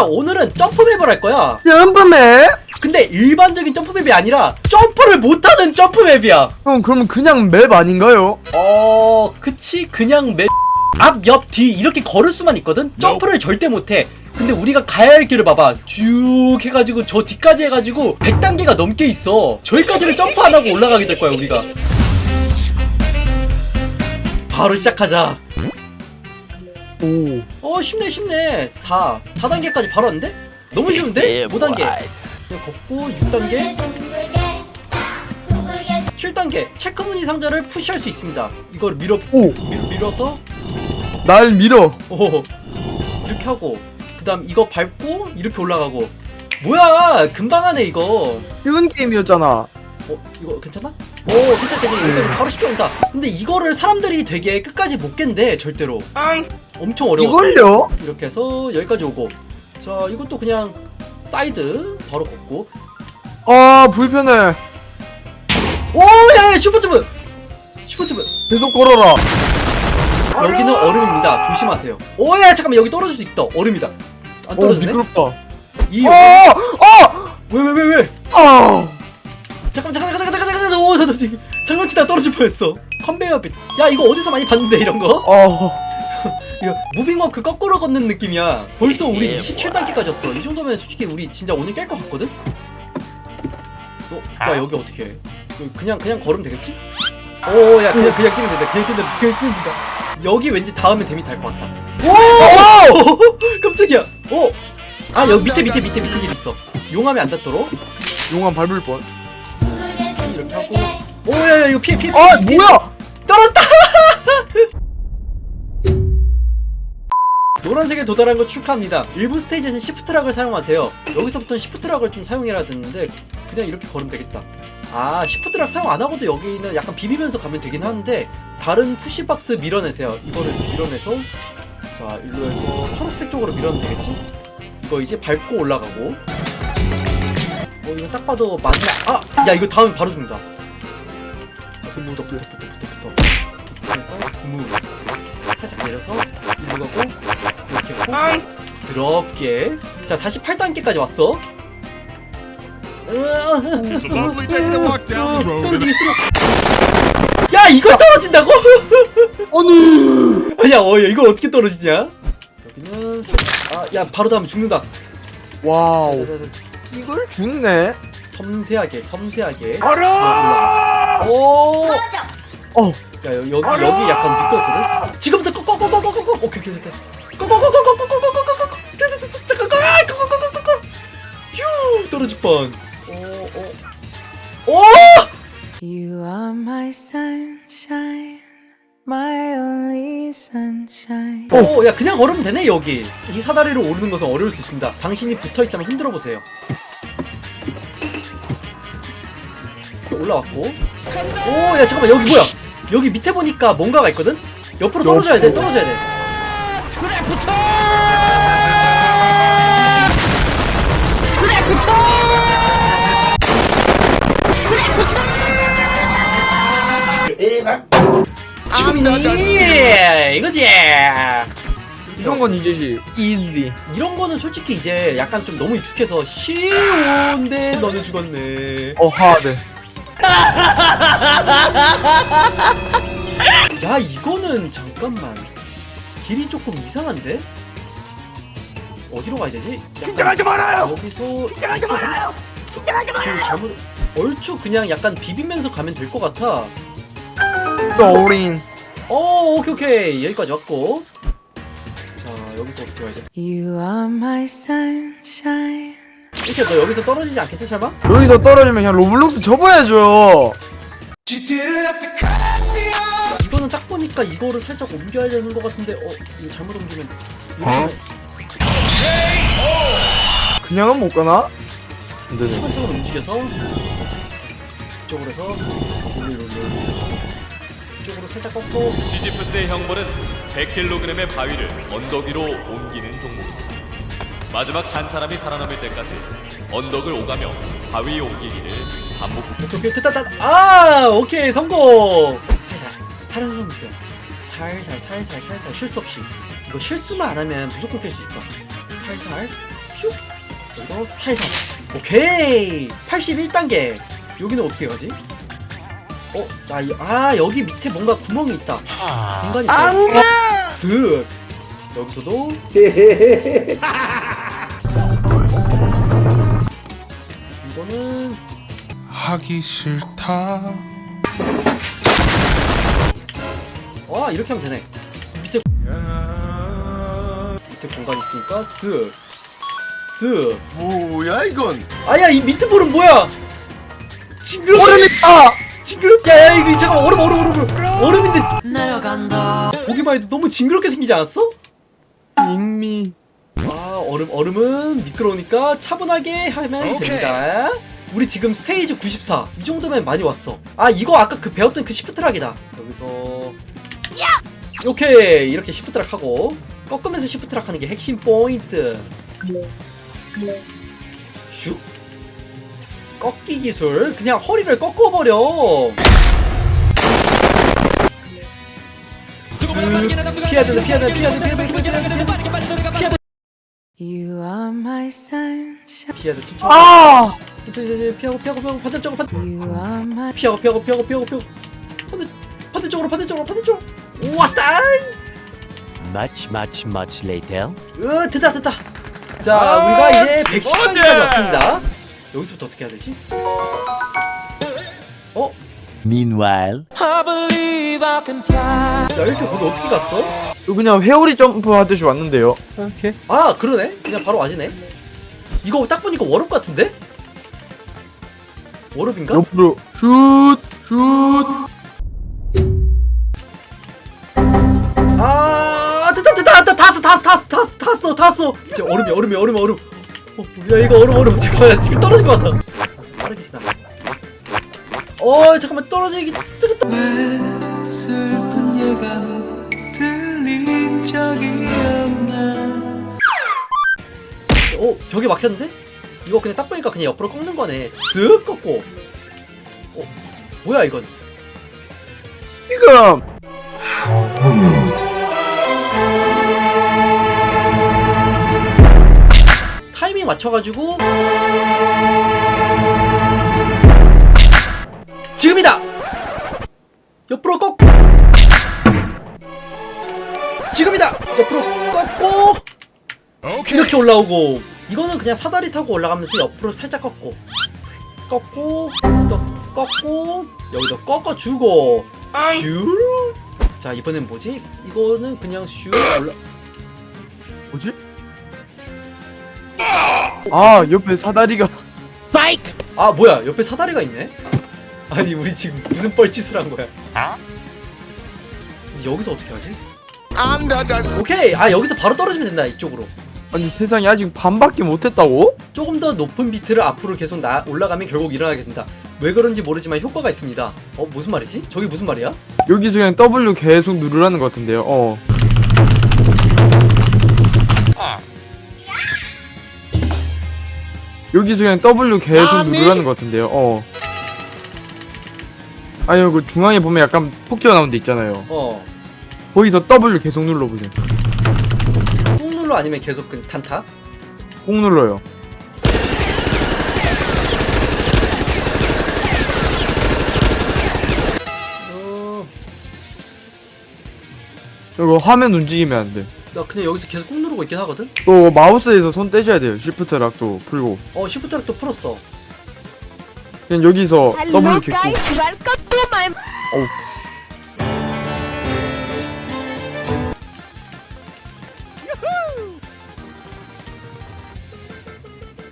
얘들아 오늘은 점프맵을 할 거야. 점프맵? 근데 일반적인 점프맵이 아니라 점프를 못하는 점프맵이야. 형 그러면 그냥 맵 아닌가요? 어 그치? 그냥 맵. 앞, 옆, 뒤 이렇게 걸을 수만 있거든? 점프를 절대 못해. 근데 우리가 가야 할 길을 봐봐. 쭉 해가지고 저 뒤까지 해가지고 100단계가 넘게 있어. 저기까지를 점프 안 하고 올라가게 될 거야 우리가. 바로 시작하자 오. 어 쉽네 쉽네. 4 4단계까지 바로 왔는데? 너무 쉬운데? 5단계. 그냥 걷고 6단계. 7단계. 체크무늬 상자를 푸시할 수 있습니다. 이걸 밀어 오. 밀, 밀어서. 날 밀어. 오. 이렇게 하고 그 다음 이거 밟고 이렇게 올라가고. 뭐야? 금방 하네 이거. 쉬운 게임이었잖아 어 이거 괜찮아? 오 괜찮아 괜찮아. 이거 바로 시켜온다 근데 이거를 사람들이 되게 끝까지 못 깬대 절대로. 엄청 어려워. 이걸요? 이렇게 해서 여기까지 오고. 자 이것도 그냥 사이드 바로 걷고. 아 불편해. 오야야 슈퍼점프 슈퍼점프 계속 걸어라. 여기는 얼음입니다. 조심하세요. 오야 잠깐만. 여기 떨어질 수 있다. 얼음이다. 안 어 떨어지네? 미끄럽다. 이 어! 어! 왜왜왜 왜? 아! 잠깐 잠깐 잠깐 잠깐 잠깐 잠깐 오나 지금 장난치다 떨어질 뻔했어. 컨베이어 빗야 이거 어디서 많이 봤는데 이런 거? 어. 이거 무빙워크 거꾸로 걷는 느낌이야. 벌써 우리 27단계까지 왔어. 이 정도면 솔직히 우리 진짜 오늘 깰 것 같거든? 어? 야 여기 어떻게 해? 여기 그냥 그냥 걸으면 되겠지? 오야 그냥 그냥 뛰면 된다. 그냥 뛰면 된다. 그냥 뛰면 된다. 여기 왠지 다음에 데미 탈것 같다. 오! 깜짝이야. 오! 아 여기 밑에 밑에 밑에 밑에 길 있어. 용암에 안 닿도록. 용암 밟을 뻔 이렇게 하고 오야야 이거 피해 피해 아 피해, 뭐야 떨었다! 노란색에 도달한 거 축하합니다. 일부 스테이지에서는 시프트락을 사용하세요. 여기서부터는 시프트락을 좀 사용해라 듣는데 그냥 이렇게 걸으면 되겠다. 아 시프트락 사용 안 하고도 여기는 약간 비비면서 가면 되긴 하는데 다른 푸시박스 밀어내세요. 이거를 밀어내서 자 일로 해서 초록색 쪽으로 밀어내면 되겠지? 이거 이제 밟고 올라가고 어 이거 딱 봐도 마지막 아야 이거 다음에 바로 죽는다. 붙어 붙어 붙어 붙어 붙어 그래서 스무드 살짝 내려서 일로 가고 이렇게 하고 부드럽게. 자 48단계까지 왔어. It's a lovely day to walk down the road. 떨어지기 싫어. 야 이걸 떨어진다고? 아니! 아니야 어 이거 어떻게 떨어지냐? 여기는 아야 바로 다음 죽는다. 와우. 자자자자. 이걸 죽네 섬세하게 섬세하게 올라가 오어야 여 기 여기, 여기 약간 미끄럽거든. 지금부터 꼬꼬꼬꼬꼬꼬꼬 오케이 오케이 됐다. 꼬꼬꼬꼬꼬꼬꼬꼬꼬꼬 잠깐 아 꼬꼬꼬꼬꼬꼬 휴 떨어질 뻔. 오, 야 그냥 걸으면 되네 여기. 이 사다리를 오르는 것은 어려울 수 있습니다. 당신이 붙어 있다면 흔들어 보세요. 올라왔고. 오, 야 잠깐만 여기 뭐야? 여기 밑에 보니까 뭔가가 있거든. 옆으로 떨어져야 돼. 떨어져야 돼. 지금이니 이거지. 이런 건 이제 이즈리 이런 거는 솔직히 이제 약간 좀 너무 익숙해서 쉬운데 너는 죽었네. 어 하드 야 이거는 잠깐만 길이 조금 이상한데? 어디로 가야 되지? 긴장하지 말아요. 여기서 긴장하지 말아요. 긴장하지 말아요. 잘못 얼추 그냥 약간 비비면서 가면 될 것 같아. 떠오린 어 오케이 오케이 여기까지 왔고. 자 여기서 어떻게 가야 돼? You are my sunshine. 이렇게 너 여기서 떨어지지 않겠지 설마? 여기서 떨어지면 그냥 로블록스 접어야죠 이거는 딱 보니까 이거를 살짝 옮겨야 되는 것 같은데 어 이거 잘못 옮기면 어? 이렇게 그냥은 못 가나? 안되네 차근차근 움직여서 이쪽으로 해서 이 쪽으로 살짝 꺾고 시지프스의 형벌은 100kg의 바위를 언덕 위로 옮기는 종목입니다. 마지막 한 사람이 살아남을 때까지 언덕을 오가며 바위 옮기기를 반복. 오케이 됐다 아 오케이. 성공. 살살 살살 좀 주세요. 살살 살살 살살. 실수 없이. 이거 실수만 안 하면 무조건 깰 수 있어. 살살 슉. 여기도 살살. 오케이. 81단계. 여기는 어떻게 가지? 어? 자, 이- 아 여기 밑에 뭔가 구멍이 있다. 공간이 있다. 쓱 여기서도 이거는 하기 싫다. 와 이렇게 하면 되네. 밑에 밑에 공간 있으니까 쓱쓱 뭐야 이건? 아야 이 밑에 볼은 뭐야? 징그럽 얼음 있다 징그럽 야야 이거 잠깐 얼음 얼음 얼음 얼음. 얼음인데 보기만 해도 너무 징그럽게 생기지 않았어? 잉미. 아 얼음 얼음은 미끄러우니까 차분하게 하면 오케이. 됩니다. 우리 지금 스테이지 94 이 정도면 많이 왔어. 아 이거 아까 그 배웠던 그 시프트락이다. 여기서. 오케이. 이렇게 시프트락 하고 꺾으면서 시프트락 하는 게 핵심 포인트. 슉 꺾기 기술. 그냥 허리를 꺾어버려. 쓱 피해야 된다 피해야 된다 피해야 된다 피해야 된다 피해야 된다. 피해야 된다. You are my sunshine. 피해야 돼 천천히 아 천천히 피하고 피하고 피하고 반대쪽으로 반 You are my 피하고 피하고 피하고 피하고 피하고. 반대 반대쪽으로 반대쪽으로 반대쪽. 왔다 Much, much, much later. 으 됐다 됐다. 자 아, 우리가 이제 110까지 어제! 왔습니다 여기서부터 어떻게 해야 되지? 어? Meanwhile, 야 이렇게 거기 어떻게 갔어? 그냥 회오리 점프 하듯이 왔는데요 okay. 아 그러네 그냥 바로 와지네 이거 딱 보니까 워럽 같은데? 워럽인가? 옆으로 슛 슛 아 됐다 됐다 됐다 탔어 탔어 탔어 탔어 탔어 탔어 저 얼음이 얼음이 얼음 얼음 어, 야 이거 얼음 얼음. 잠깐만 지금 떨어질 것 같아. 빠르게 지나 어 잠깐만 떨어지기 뜨겠다. 어 벽에 막혔는데? 이거 그냥 딱 보니까 그냥 옆으로 꺾는 거네. 쓱 꺾고. 어 뭐야 이건? 지금 맞춰가지고. 지금이다! 옆으로 꺾 지금이다! 옆으로 꺾고. 오케이. 이렇게 올라오고. 이거는 그냥 사다리 타고 올라가면서 옆으로 살짝 꺾고. 꺾고 또 꺾고. 여기도 꺾어주고. 슈자 이번엔 뭐지? 이거는 그냥 슈. 올라 뭐지? 아 옆에 사다리가 아 뭐야 옆에 사다리가 있네? 아니 우리 지금 무슨 뻘짓을 한 거야? 여기서 어떻게 하지? 오케이 아 여기서 바로 떨어지면 된다 이쪽으로 아니 세상에 아직 반밖에 못했다고? 조금 더 높은 비트를 앞으로 계속 나 올라가면 결국 일어나게 된다 왜 그런지 모르지만 효과가 있습니다 어 무슨 말이지? 저게 무슨 말이야? 여기서 그냥 W 계속 누르라는 것 같은데요 어 여기서 그냥 W 계속 누르라는 것 같은데요. 어. 아유 그 중앙에 보면 약간 폭 튀어나온 데 있잖아요. 어. 거기서 W 계속 눌러보세요. 꾹 눌러 아니면 계속 그 탄타? 꼭 눌러요. 어... 이거 화면 움직이면 안 돼 나 그냥 여기서 계속 꾹 누르고 있긴 하거든? 또 마우스에서 손 떼줘야 돼요. 쉬프트락 또 풀고. 어 시프트락 또 풀었어. 그냥 여기서 W 계속 어우.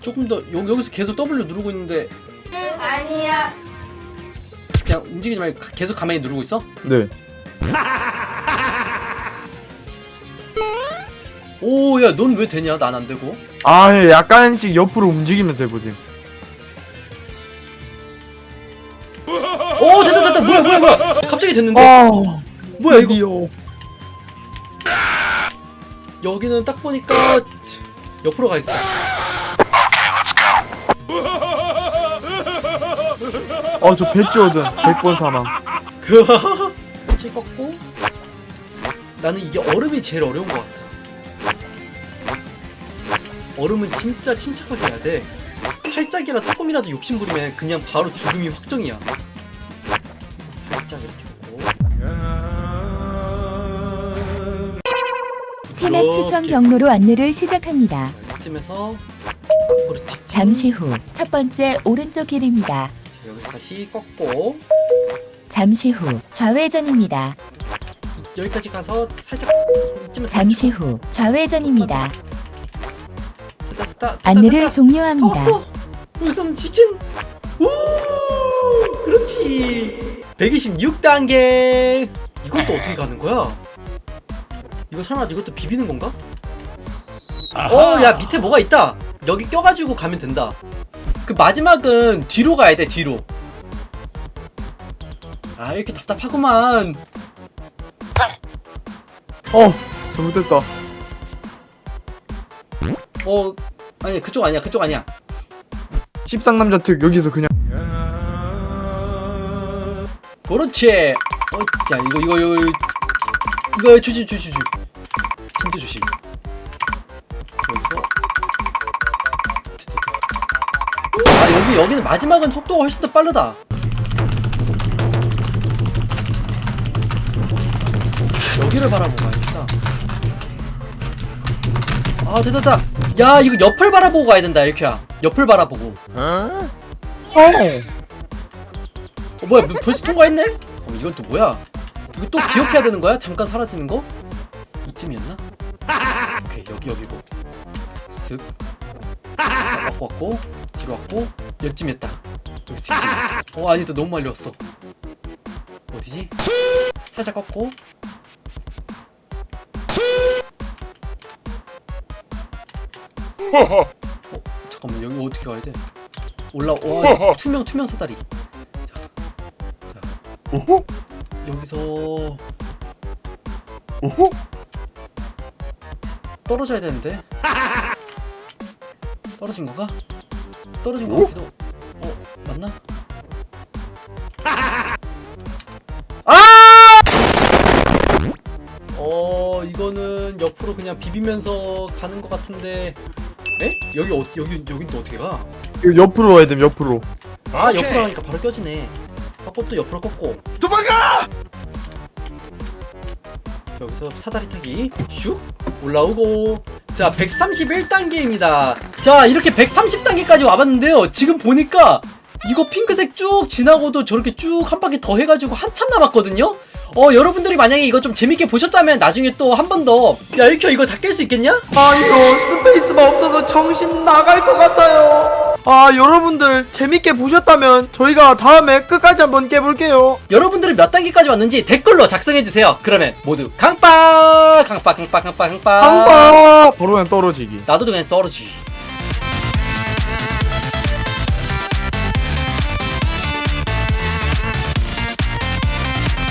조금 더 여, 여기서 계속 W 누르고 있는데. 아니야. 그냥 움직이지 말고 가- 계속 가만히 누르고 있어? 네 오 야 넌 왜 되냐? 난 안 되고. 아, 예, 약간씩 옆으로 움직이면서 해보세요. 오 됐다 됐다. 뭐야 뭐야 뭐야. 갑자기 됐는데? 아, 뭐야 이거? 드디어. 여기는 딱 보니까 옆으로 가야겠다. 어, 저 배지거든. 100번 사망. 그 같이 꺾고. 나는 이게 얼음이 제일 어려운 것 같아 얼음은 진짜 침착하게 해야 돼. 살짝이라 조금이라도 욕심 부리면 그냥 바로 죽음이 확정이야. 살짝 이렇게. 테맵 이렇게. 추천 경로로 안내를 시작합니다. 자, 이쯤에서 그렇지. 잠시 후 첫 번째 오른쪽 길입니다. 자, 여기서 다시 꺾고 잠시 후 좌회전입니다. 여기까지 가서 살짝 이쯤에서 잠시 후 좌회전입니다. 됐다, 됐다, 됐다, 안내를. 종료합니다. 왔어. 여기서는 직진. 오, 그렇지. 126단계. 이것도 어떻게 가는 거야? 이거 설마 이것도 비비는 건가? 어, 야 밑에 뭐가 있다. 여기 껴가지고 가면 된다. 그 마지막은 뒤로 가야 돼 뒤로. 아 이렇게 답답하구만. 어 잘못됐다 어 아니 그쪽 아니야 그쪽 아니야. 씹상남자 특 여기서 그냥 그렇지. 어, 자 이거 이거 이거 이거 조심 조심 조심. 진짜 조심. 여기서. 아 여기 여기는 마지막은 속도가 훨씬 더 빠르다. 여기를 바라보고 가야겠다. 아 됐다 됐다. 야 이거 옆을 바라보고 가야 된다 이렇게야. 옆을 바라보고. 어? 어 뭐야 뭐, 벌써 통과했네? 어 이건 또 뭐야? 이거 또 기억해야 되는 거야? 잠깐 사라지는 거? 이쯤이었나? 오케이 여기 여기고 쓱 자, 왔고 왔고 뒤로 왔고 여기쯤이었다 여기 어 아니다 너무 많이 왔어 어디지? 살짝 꺾고 어 잠깐만 여기 어떻게 가야 돼? 올라 와 투명 투명 사다리 오호? 여기서 오호? 떨어져야 되는데 떨어진 건가? 떨어진 거 같기도 어 맞나? 아! 어 이거는 옆으로 그냥 비비면서 가는 것 같은데 에? 여기 어, 여기 여긴 또 어떻게 가? 이거 옆으로 와야 됨 옆으로 아 오케이. 옆으로 하니까 바로 껴지네 또 옆으로 꺾고 도망가! 여기서 사다리 타기 슉 올라오고 자 131단계입니다 자 이렇게 130단계까지 와봤는데요 지금 보니까 이거 핑크색 쭉 지나고도 저렇게 쭉 한 바퀴 더 해가지고 한참 남았거든요 어 여러분들이 만약에 이거 좀 재밌게 보셨다면 나중에 또 한 번 더야 이렇게 이거 다 깰 수 있겠냐? 아니요 스페이스가 없어서 정신 나갈 것 같아요. 아 여러분들 재밌게 보셨다면 저희가 다음에 끝까지 한번 깨볼게요. 여러분들이 몇 단계까지 왔는지 댓글로 작성해주세요. 그러면 모두 강빠 강빠 강빠 강빠 강빠 빵빠 바로 그냥 떨어지기. 나도 그냥 떨어지